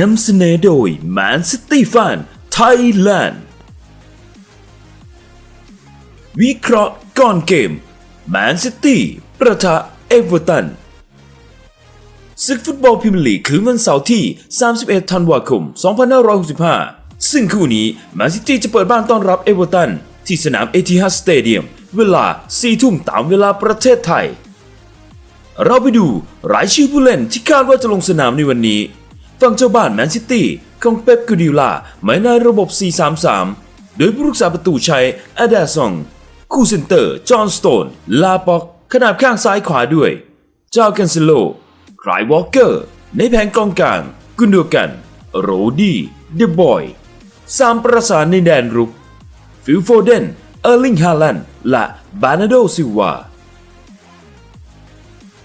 นำเสนอโดย Man City Fan Thailand วิเคราะห์ก่อนเกม Man City ประทะเอเวอร์ตันศึกฟุตบอลพรีเมียร์ลีกคืนวันเสาร์ที่ 31 ธันวาคม 2565 ซึ่งคู่นี้แมนซิตี้จะเปิดบ้านต้อนรับเอเวอร์ตันที่สนามเอทิฮัดสเตเดียมเวลา 4 ทุ่มตามเวลาประเทศไทย เราไปดูรายชื่อผู้เล่นที่คาดว่าจะลงสนามในวันนี้ ฝั่งเจ้าบ้านแมนซิตี้ของเป๊ปกูดิโอลาหมายในระบบ 4-3-3 โดยผู้รักษาประตูใช้อดาซอง คู่เซนเตอร์ จอห์นสโตน ลาปอก ขนาบข้างซ้ายขวาด้วย เจ้ากันเซโลครายวอลเกอร์ ในแผงกองกลาง กุนโดกัน โรดี้เดบอยสามประสานในแดนรุก ฟิลโฟเดน เออร์ลิงฮาลันด์และบานาโดซิวา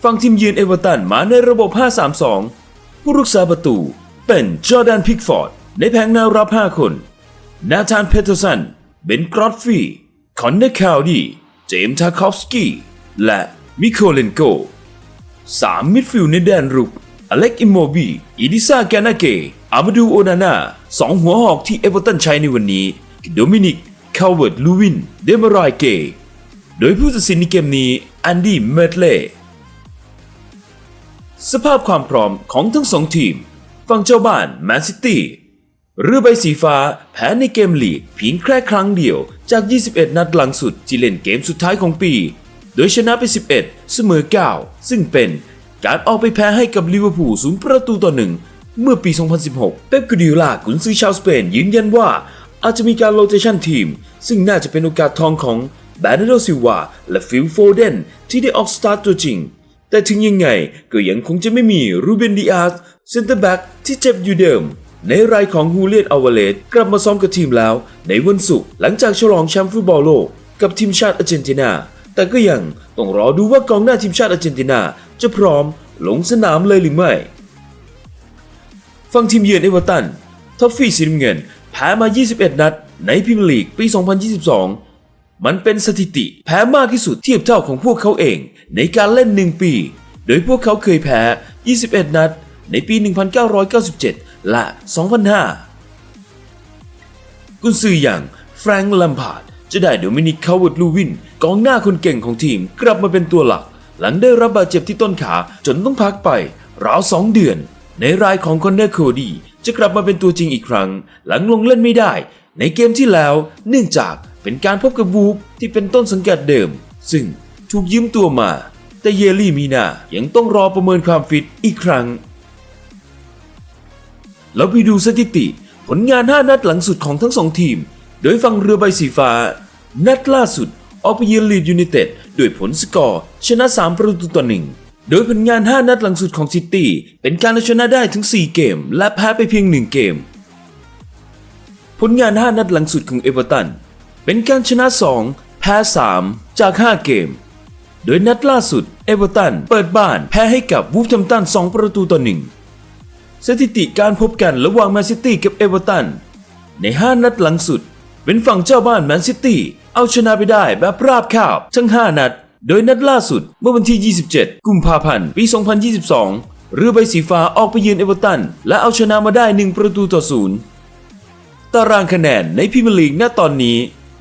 ฝั่งทีมยืนเอเวอร์ตันมาในระบบ 5-3-2 ผู้รักษาประตูเป็นจอร์แดนพิกฟอร์ด ในแผงแนวรับ 5 คน นาธานเพเทอร์สัน เบนกรอตฟีคอนเนคาวดี เจมส์ทาคอฟสกี้ และมิโคเลนโกสามมิดฟิลด์ในแดนรุก อเล็กอิโมบีอิดิซาแกนาเก อามาดูโอนาน่าสองหัวหอกที่เอเวอร์ตันใช้ในวันนี้ โดมินิกคาวเวิร์ดลูวิน เดมารายเก โดยผู้ตัดสินในเกมนี้ แอนดี้ เมดเล่ สภาพความพร้อมของทั้งสองทีม ฝั่งเจ้าบ้านแมนซิตี้เรือใบสีฟ้าแพ้ในเกมลีกเพียงแค่ครั้งเดียวจาก 21 นัดหลังสุดที่เล่นเกมสุดท้ายของปี โดยชนะไป 11 เสมอ 9 ซึ่งเป็นการออกไปแพ้ให้กับลิเวอร์พูลศูนย์ประตูต่อหนึ่งเมื่อปี 2016 เป๊ปกูดิโอลากุนซือชาวสเปนยืนยันว่า อาจจะมีการโรเตชันทีม ซึ่งน่าจะเป็นโอกาสทองของแบรนโดซิลวาและฟิลโฟเดนที่ได้ออกสตาร์ตตัวจริง แต่ถึงยังไงก็ยังคงจะไม่มีรูเบนดิอาสเซนเตอร์แบ็กที่เจ็บอยู่เดิม ในรายของฮูเลียนอาวาเลสกลับมาซ้อมกับทีมแล้ว ในวันศุกร์หลังจากฉลองแชมป์ฟุตบอลโลก กับทีมชาติอาร์เจนตินา แต่ก็ยังต้องรอดูว่ากองหน้าทีมชาติอาร์เจนตินา จะพร้อมลงสนามเลยหรือไม่ฝั่งทีมเยือนเอเวอร์ตันท็อฟฟี่สีน้ำเงินแพ้มา 21 นัด ในพรีเมียร์ลีกปี 2022 มันเป็นสถิติแพ้มากที่สุดเทียบเท่าของพวกเขาเอง ในการเล่น 1 ปี โดยพวกเขาเคยแพ้ 21 นัด ในปี 1997 และ 2005 กุนซืออย่างแฟรงค์ลัมพาร์ดจะได้โดมินิกคาวเวิร์ดลูวินกองหน้าคนเก่งของทีมกลับมาเป็นตัวหลัก หลังได้รับบาดเจ็บที่ต้นขาจนต้องพักไปราวสองเดือน ในรายของคอนเนอร์โคดีจะกลับมาเป็นตัวจริงอีกครั้ง หลังลงเล่นไม่ได้ ในเกมที่แล้ว เนื่องจาก เป็นการพบกับวูฟที่เป็นต้นสังกัดเดิม ซึ่งถูกยืมตัวมา แต่เยลลี่มีนายังต้องรอประเมินความฟิตอีกครั้ง แล้วไปดูสถิติผลงาน 5 นัดหลังสุดของทั้งสองทีม โดยฝั่งเรือใบสีฟ้า นัดล่าสุดออกไปเยือนลีดยูไนเต็ดด้วยผลสกอร์ ชนะ 3 ประตูต่อหนึ่งโดยผลงาน 5 นัดหลังสุดของซิตี้เป็นการชนะได้ถึง 4 เกม และแพ้ไปเพียง 1 เกม ผลงาน 5 นัดหลังสุดของเอเวอร์ตัน เป็นการชนะ 2 แพ้ 3 จาก 5 เกม โดยนัดล่าสุด เอเวอร์ตันเปิดบ้านแพ้ให้กับวูฟแฮมตัน 2 ประตูต่อหนึ่งสถิติการพบกันระหว่างแมนซิตี้กับเอเวอร์ตัน ใน 5 นัดหลังสุด เป็นฝั่งเจ้าบ้านแมนซิตี้เอาชนะไปได้แบบราบคาบทั้ง 5 นัด โดยนัดล่าสุดเมื่อวันที่ 27 กุมภาพันธ์ ปี 2022 เรือใบสีฟ้าออกไปเยือนเอเวอร์ตัน และเอาชนะมาได้ 1 ประตูต่อศูนย์ตารางคะแนนในพรีเมียร์ลีกณตอนนี้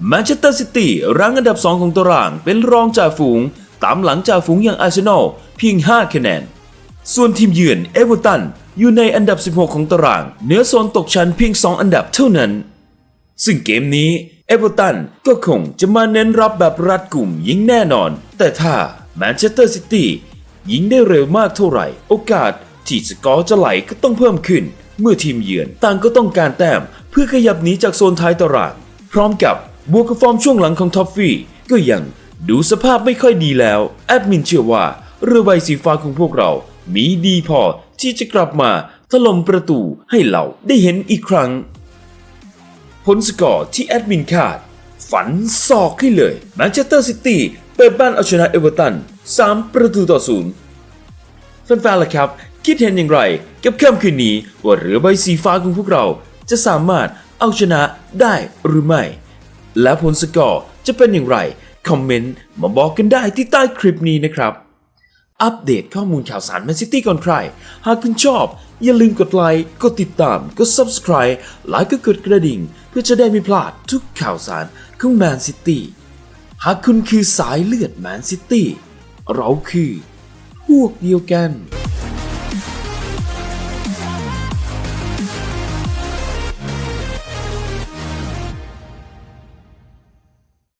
แมนเชสเตอร์ซิตี้รั้งอันดับ 2 ของตารางเป็นรองจ่าฝูง ตามหลังจ่าฝูงอย่างอาร์เซนอลเพียง 5 คะแนน ส่วนทีมเยือนเอเวอร์ตันอยู่ในอันดับ 16 ของตาราง เหนือโซนตกชั้นเพียง 2 อันดับเท่านั้น ซึ่งเกมนี้เอเวอร์ตันก็คงจะมาเน้นรับแบบรัดกลุ่มยิงแน่นอน แต่ถ้าแมนเชสเตอร์ซิตี้ยิงได้เร็วมากเท่าไหร่ โอกาสที่สกอร์จะไหลก็ต้องเพิ่มขึ้น เมื่อทีมเยือนต่างก็ต้องการแต้มเพื่อขยับหนีจากโซนท้ายตาราง พร้อมกับ บวกกับฟอร์มช่วงหลังของท็อฟฟี่ก็ยังดูสภาพไม่ค่อยดีแล้ว แอดมินเชื่อว่าเรือใบสีฟ้าของพวกเรา มีดีพอที่จะกลับมาถล่มประตูให้เราได้เห็นอีกครั้ง ผลสกอร์ที่แอดมินคาด ฝันศอกให้เลยแมนเชสเตอร์ซิตี้เปิดบ้านเอาชนะเอเวอร์ตัน 3 ประตูต่อศูนย์แฟนๆล่ะครับ คิดเห็นอย่างไรกับค่ำคืนนี้ว่าเรือใบสีฟ้าของพวกเราจะสามารถเอาชนะได้หรือไม่ และผลสกอร์จะเป็นอย่างไร คอมเมนต์มาบอกกันได้ที่ใต้คลิปนี้นะครับ อัปเดตข้อมูลข่าวสารแมนซิตี้ก่อนใคร หากคุณชอบ อย่าลืมกดไลค์ กดติดตาม กด Subscribe และก็กดกระดิ่ง เพื่อจะได้ไม่พลาดทุกข่าวสารของแมนซิตี้ หากคุณคือสายเลือดแมนซิตี้ เราคือพวกเดียวกัน